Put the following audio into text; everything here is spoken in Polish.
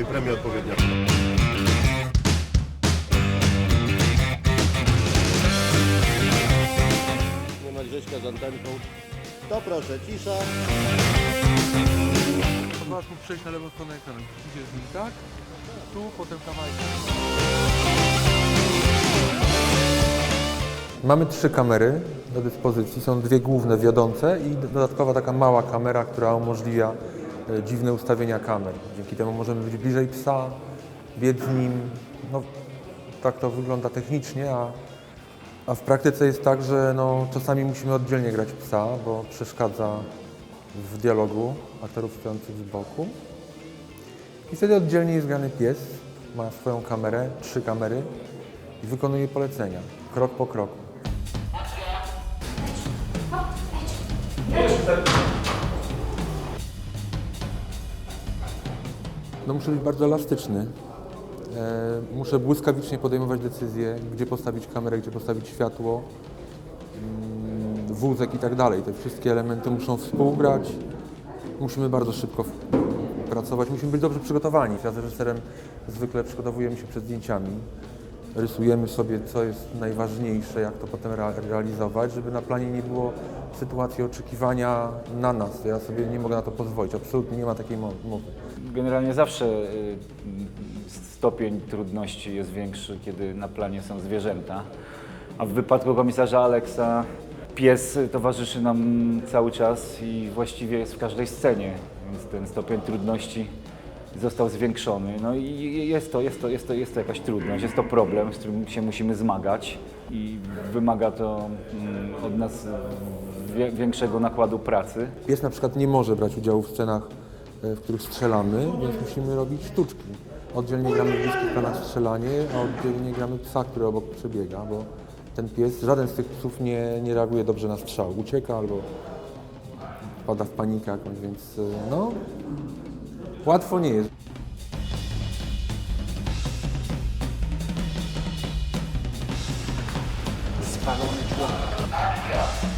i premia odpowiednia. Nie ma Grześka z antenką. To proszę, cisza. Pozwalasz mu przejść na lewą stronę ekranu. Idziesz z nim, tak? Tu, potem kawałek. Mamy trzy kamery do dyspozycji. Są dwie główne wiodące i dodatkowa taka mała kamera, która umożliwia dziwne ustawienia kamer. Dzięki temu możemy być bliżej psa, biec z nim. No, tak to wygląda technicznie, a, a w praktyce jest tak, że no, czasami musimy oddzielnie grać psa, bo przeszkadza w dialogu aktorów stojących z boku. I wtedy oddzielnie jest grany pies, ma swoją kamerę, trzy kamery i wykonuje polecenia, krok po kroku. No muszę być bardzo elastyczny. E, muszę błyskawicznie podejmować decyzje, gdzie postawić kamerę, gdzie postawić światło, mm, wózek i tak dalej. Te wszystkie elementy muszą współgrać. Musimy bardzo szybko pracować, musimy być dobrze przygotowani. Ja z reżyserem zwykle przygotowujemy się przed zdjęciami. Rysujemy sobie, co jest najważniejsze, jak to potem rea- realizować, żeby na planie nie było sytuacji oczekiwania na nas. Ja sobie nie mogę na to pozwolić. Absolutnie nie ma takiej mo- mowy. Generalnie zawsze y, stopień trudności jest większy, kiedy na planie są zwierzęta. A w wypadku komisarza Aleksa pies towarzyszy nam cały czas i właściwie jest w każdej scenie, więc ten stopień trudności został zwiększony. No i jest to, jest to, jest to, jest to jakaś trudność, jest to problem, z którym się musimy zmagać i wymaga to mm, od nas większego nakładu pracy. Pies na przykład nie może brać udziału w scenach, e, w których strzelamy, więc musimy robić sztuczki. Oddzielnie gramy w bliskich planach strzelanie, a oddzielnie gramy psa, który obok przebiega, bo ten pies, żaden z tych psów nie, nie reaguje dobrze na strzał. Ucieka albo wpada w panikę jakąś, więc e, no, łatwo nie jest. Spalony człowiek.